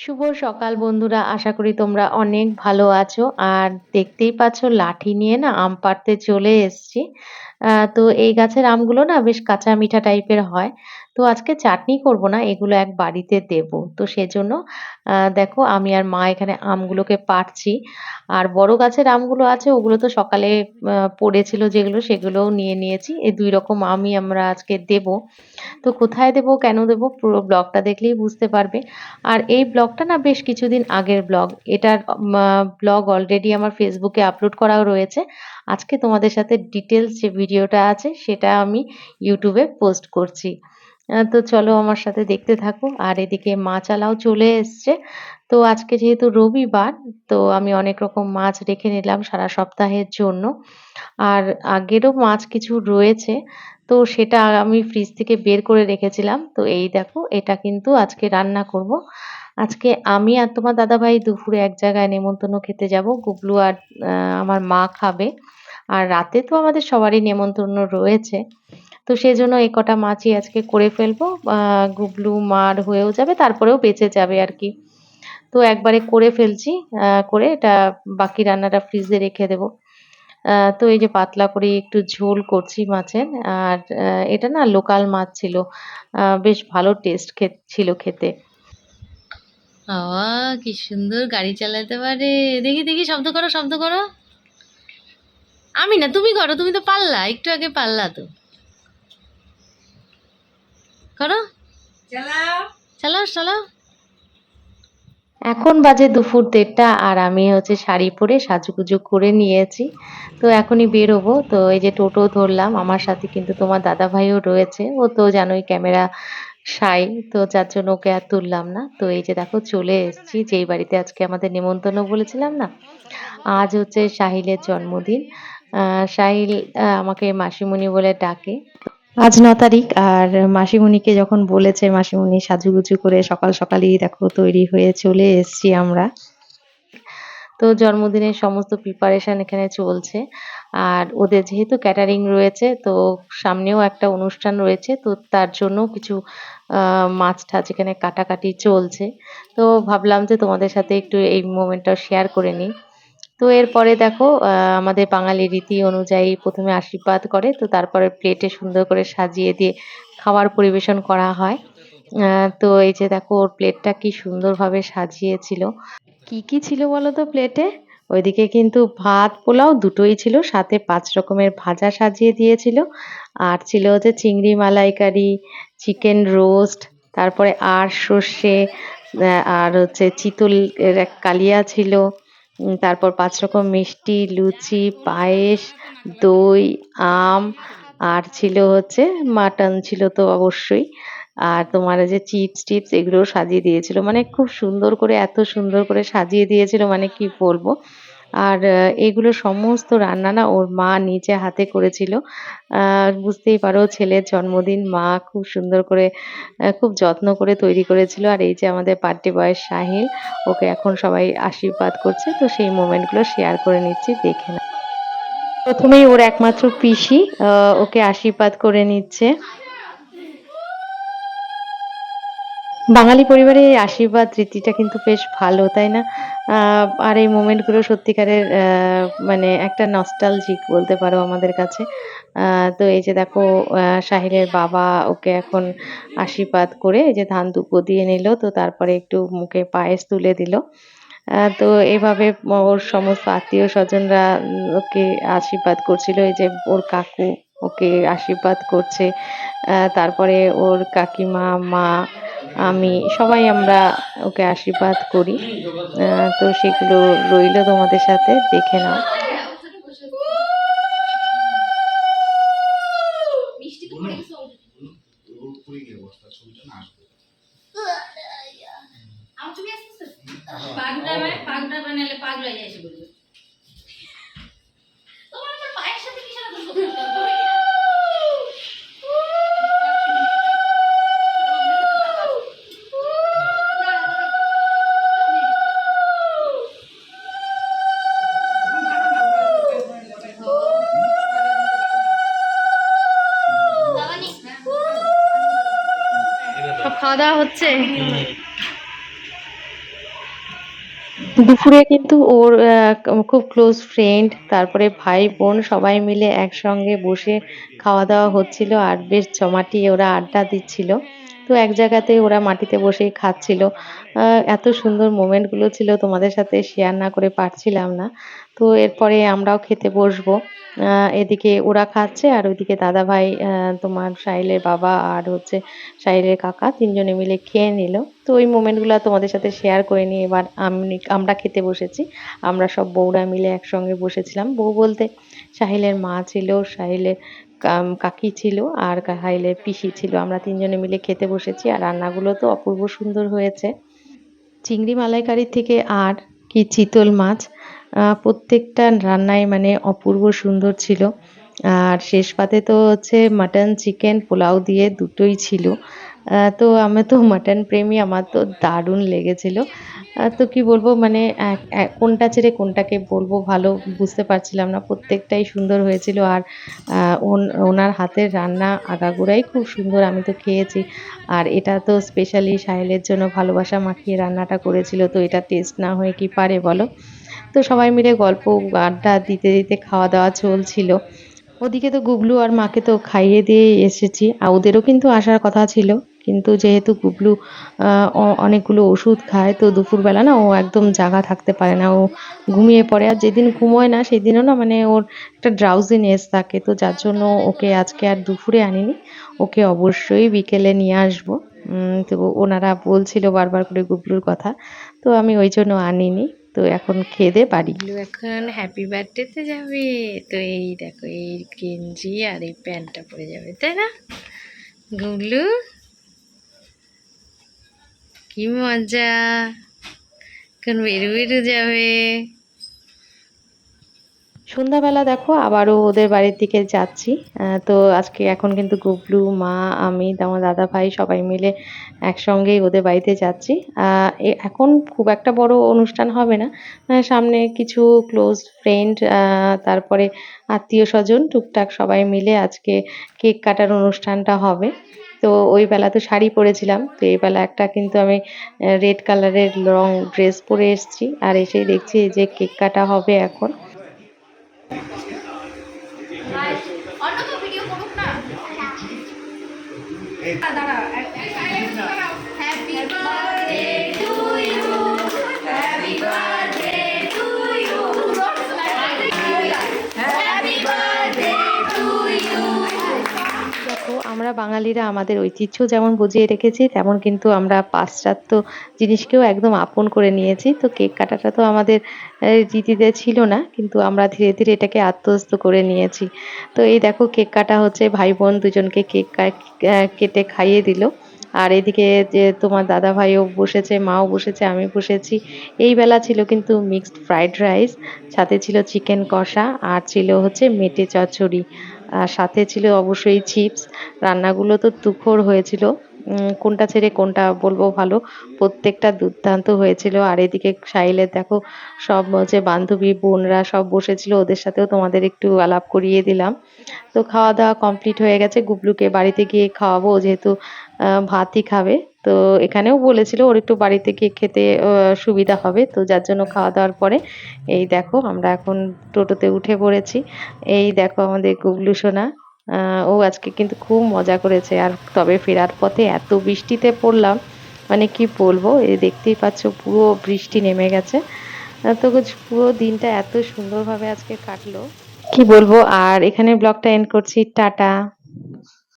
শুভ সকাল বন্ধুরা, আশা করি তোমরা অনেক ভালো আছো। আর দেখতেই পাচ্ছ, লাঠি নিয়ে না আম পাড়তে চলে এসছি। তো এই গাছের আমগুলো না বেশ কাঁচা মিঠা টাইপের হয়। তো আজকে চাটনি করব না, এগুলো এক বাড়িতে দেব। তো সেজন্য দেখো আমি আর মা এখানে আমগুলোকে পাড়ছি। আর বড় গাছের আমগুলো আছে, ওগুলো তো সকালে পড়েছিল যেগুলো, সেগুলোও নিয়ে নিয়েছি। এই দুই রকম আমই আমরা আজকে দেব। তো কোথায় দেব, কেন দেব, পুরো ব্লগটা দেখলেই বুঝতে পারবে। আর এই ব্লগটা না বেশ কিছুদিন আগের ব্লগ। এটার ব্লগ অলরেডি আমার ফেসবুকে আপলোড করাও রয়েছে। আজকে তোমাদের সাথে ডিটেলস যে ভিডিওটা আছে, সেটা আমি ইউটিউবে পোস্ট করছি। তো চলো আমার সাথে দেখতে থাকো। আর এদিকে মাছালাও চলে এসছে। তো আজকে যেহেতু রবিবার, তো আমি অনেক রকম মাছ রেখে নিলাম সারা সপ্তাহের জন্য। আর আগেরও মাছ কিছু রয়েছে, তো সেটা আমি ফ্রিজ থেকে বের করে রেখেছিলাম। তো এই দেখো, এটা কিন্তু আজকে রান্না করব। আজকে আমি আর তোমার দাদাভাই দুপুরে এক জায়গায় নেমন্তন্ন খেতে যাব। গুবলু আর আমার মা খাবে। আর রাতে তো আমাদের সবারই নেমন্তন্ন রয়েছে। তো সেই জন্য এই কটা মাছই আজকে করে ফেলব। গুবলু মার হয়েও যাবে, তারপরেও বেঁচে যাবে আর কি। তো একবারে করে ফেলছি করে এটা বাকি রান্নাটা ফ্রিজে রেখে দেবো। তো এই যে পাতলা করে একটু ঝোল করছি মাছের। আর এটা না লোকাল মাছ ছিল। বেশ ভালো টেস্ট ছিল খেতে। বাবা কি সুন্দর গাড়ি চালাতে পারে। দেখি দেখি শব্দ করো শব্দ করো। আমি না তুমি করো তুমি তো পারলা একটু আগে পারলা তো। করো। চালাও। চালাও এখন বাজে দুপুর দেড়টা আর আমি হচ্ছে শাড়ি পরে সাজুগুজু করে নিয়েছি। তো এখনই বেরোবো। তো এই যে টোটো ধরলাম আমার সাথে কিন্তু তোমার দাদা ভাইও রয়েছে। ও তো জানোই ক্যামেরা সাই, তো যার জন্য ওকে আর তুললাম না। তো এই যে দেখো, চলে এসেছি। যেই বাড়িতে আজকে আমাদের নেমন্তন্ন বলেছিলাম না, আজ হচ্ছে সাহিলের জন্মদিন। সাহিল আমাকে মাসিমণি বলে ডাকে। আজ ন তারিখ, আর মাসিমণিকে যখন বলেছে, মাসিমণি সাজুগুজু করে সকাল সকালই দেখো তৈরি হয়ে চলে এসেছি আমরা। তো জন্মদিনের সমস্ত প্রিপারেশন এখানে চলছে। আর ওদের যেহেতু ক্যাটারিং রয়েছে, তো সামনেও একটা অনুষ্ঠান রয়েছে, তো তার জন্য কিছু মাছ টাছ এখানে কাটাকাটি চলছে। তো ভাবলাম যে তোমাদের সাথে একটু এই মোমেন্টটা শেয়ার করে নিই। তো এরপরে দেখো আমাদের বাঙালি রীতি অনুযায়ী প্রথমে আশীর্বাদ করে, তো তারপরে প্লেটে সুন্দর করে সাজিয়ে দিয়ে খাবার পরিবেশন করা হয়। তো এই যে দেখো, ওর প্লেটটা কি সুন্দরভাবে সাজিয়েছিল। কি কি ছিল বলো তো প্লেটে ওইদিকে কিন্তু ভাত, পোলাও দুটোই ছিল। সাথে পাঁচ রকমের ভাজা সাজিয়ে দিয়েছিল। আর ছিল হচ্ছে চিংড়ি মালাইকারি, চিকেন রোস্ট, তারপরে আর সর্ষে আর হচ্ছে চিতল এক কালিয়া ছিল। তারপর পাঁচ রকম মিষ্টি, লুচি, পায়েস, দই, আম, আর ছিল হচ্ছে মাটন ছিল তো অবশ্যই। আর তোমার যে চিপস টিপস এগুলোও সাজিয়ে দিয়েছিল। মানে খুব সুন্দর করে, এত সুন্দর করে সাজিয়ে দিয়েছিল মানে কি বলব? আর এগুলো সমস্ত রান্না না ওর মা নিজে হাতে করেছিল। আর বুঝতেই পারো, ছেলের জন্মদিন, মা খুব সুন্দর করে খুব যত্ন করে তৈরি করেছিল। আর এই যে আমাদের বার্থডে বয় সাহিল, ওকে এখন সবাই আশীর্বাদ করছে। তো সেই মোমেন্টগুলো শেয়ার করে নিচ্ছি, দেখে না প্রথমেই ওর একমাত্র পিসি ওকে আশীর্বাদ করে নিচ্ছে। বাঙালি পরিবারে এই আশীর্বাদ রীতিটা কিন্তু বেশ ভালো, তাই না? আর এই মোমেন্টগুলো সত্যিকারের মানে একটা নস্টালজিক বলতে পারো আমাদের কাছে। তো এই যে দেখো সাহিলের বাবা ওকে এখন আশীর্বাদ করে এই যে ধান দুপো দিয়ে নিল, তো তারপরে একটু মুখে পায়েস তুলে দিল। তো এভাবে ওর সমস্ত আত্মীয় স্বজনরা ওকে আশীর্বাদ করছিল, এই যে ওর কাকু ওকে আশীর্বাদ করছে। তারপরে ওর কাকিমা, মা আমি সবাই আমরা ওকে আশীর্বাদ করি। আহ, তো সেগুলো রইল তোমাদের সাথে দেখে নাও। মানে বানালে পাগল হয়ে যায় খাওয়া হচ্ছে? দুপুরে কিন্তু ওর খুব ক্লোজ ফ্রেন্ড তারপরে ভাই বোন সবাই মিলে একসঙ্গে বসে খাওয়া দাওয়া হচ্ছিল আর বেশ জমাটি ওরা আড্ডা দিচ্ছিল। তো এক জায়গাতে ওরা মাটিতে বসেই খাচ্ছিল। এত সুন্দর মোমেন্টগুলো ছিল তোমাদের সাথে শেয়ার না করে পারছিলাম না। তো এরপরে আমরাও খেতে বসবো। এদিকে ওরা খাচ্ছে আর ওইদিকে দাদা ভাই তোমার সাহিলের বাবা আর হচ্ছে সাহিলের কাকা তিনজনে মিলে খেয়ে নিল। তো ওই মোমেন্টগুলো তোমাদের সাথে শেয়ার করে নিয়ে এবার আমি, আমরা খেতে বসেছি। আমরা সব বউরা মিলে একসঙ্গে বসেছিলাম। বউ বলতে সাহিলের মা ছিল সাহিলের কাকি ছিল আর সাহিলের পিসি ছিল। আমরা তিনজনে মিলে খেতে বসেছি আর রান্নাগুলো তো অপূর্ব সুন্দর হয়েছে। চিংড়ি মালাইকারি থেকে আর কি চিতল মাছ? প্রত্যেকটা রান্নাই মানে অপূর্ব সুন্দর ছিল। আর শেষ পাতে তো হচ্ছে মাটন চিকেন পোলাও দিয়ে দুটোই ছিল। তো আমি তো মাটন প্রেমী, আমার তো দারুণ লেগেছিল। তো কি বলব মানে কোনটা ছেড়ে কোনটাকে বলব ভালো বুঝতে পারছিলাম না। প্রত্যেকটাই সুন্দর হয়েছিল আর ওন- ওনার হাতের রান্না আগাগোড়াই খুব সুন্দর আমি তো খেয়েছি। আর এটা তো স্পেশালি সাহেলের জন্য ভালোবাসা মাখিয়ে রান্নাটা করেছিল, তো এটা টেস্ট না হয়ে কি পারে বলো? তো সবাই মিলে গল্প, আড্ডা দিতে দিতে খাওয়া দাওয়া চলছিল। ওদিকে তো গুবলু আর মাকে তো খাইয়ে দিয়ে এসেছি। আর ওদেরও কিন্তু আসার কথা ছিল। কিন্তু যেহেতু গুবলু অনেকগুলো ওষুধ খায়, তো দুপুরবেলা না ও একদম জাগা থাকতে পারে না। ও ঘুমিয়ে পড়ে। আর যেদিন ঘুমোয় না, সেদিনও না মানে ওর একটা ড্রাউজিনেস থাকে। তো যার জন্য ওকে আজকে আর দুপুরে আনিনি। ওকে অবশ্যই বিকেলে নিয়ে আসব। তো ওনারা বলছিল বারবার করে গুবলুর কথা। তো আমি ওই জন্য আনিনি। তো এখন খেয়ে দে বাড়ি। এখন হ্যাপি বার্থডেতে যাবে। তো এই দেখো, এই গেঞ্জি আর এই প্যান্টটা পরে যাবে, তাই না? গুলু কি মজা। এখন বেরু বেরু যাবে। সন্ধ্যাবেলা দেখো, আবারও ওদের বাড়ির দিকে যাচ্ছি। তো আজকে এখন কিন্তু গুবলু, মা, আমি আমার দাদা ভাই সবাই মিলে একসঙ্গেই ওদের বাড়িতে যাচ্ছি। এখন খুব একটা বড় অনুষ্ঠান হবে না। সামনে কিছু ক্লোজ ফ্রেন্ড তারপরে আত্মীয় স্বজন, টুকটাক সবাই মিলে আজকে কেক কাটার অনুষ্ঠানটা হবে। তো ওই বেলা তো শাড়ি পরেছিলাম, তো এই বেলা একটা কিন্তু আমি রেড কালারের লং ড্রেস পরে এসেছি। আর এসেই দেখছি যে কেক কাটা হবে এখন অন্য তো ভিডিও করুক না দাঁড়া হ্যাপি আমরা বাঙালিরা আমাদের ঐতিহ্য যেমন বুঝিয়ে রেখেছি, তেমন কিন্তু আমরা পাশ্চাত্য জিনিসকেও একদম আপন করে নিয়েছি। তো কেক কাটাটা তো আমাদের রীতিতে ছিল না, কিন্তু আমরা ধীরে ধীরে এটাকে আত্মস্থ করে নিয়েছি। তো এই দেখো কেক কাটা হচ্ছে ভাই বোন দুজনকে কেক কেটে খাইয়ে দিল। আর এদিকে যে তোমার দাদা ভাইও বসেছে, মাও বসেছে, আমি বসেছি। এই বেলা ছিল কিন্তু মিক্সড ফ্রাইড রাইস, সাথে ছিল চিকেন কষা, আর ছিল হচ্ছে মেটে চচ্চড়ি। আর সাথে ছিল অবশ্যই চিপস রান্নাগুলো তো তুখোড় হয়েছিল। কোনটা ছেড়ে কোনটা বলব ভালো? প্রত্যেকটা দুর্দান্ত হয়েছিল। আর এদিকে সাহিলের দেখো, সব হচ্ছে বান্ধবী, বোনরা সব বসেছিল। ওদের সাথেও তোমাদের একটু আলাপ করিয়ে দিলাম। তো খাওয়া দাওয়া কমপ্লিট হয়ে গেছে। গুবলুকে বাড়িতে গিয়ে খাওয়াবো। যেহেতু ভাতই খাবে। তো এখানেও বলেছিল, ওর একটু বাড়িতে গিয়ে খেতে সুবিধা হবে। তো যার জন্য খাওয়া দাওয়ার পরে, এই দেখো, আমরা এখন টোটোতে উঠে পড়েছি। এই দেখো আমাদের গুবলু সোনা। ও আজকে কিন্তু খুব মজা করেছে। আর তবে ফেরার পথে এত বৃষ্টিতে পড়লাম মানে কি বলব এই দেখতেই পাচ্ছ পুরো বৃষ্টি নেমে গেছে। তো পুরো দিনটা এত সুন্দরভাবে আজকে কাটলো। কি বলব? আর এখানে ব্লগটা এন্ড করছি টাটা।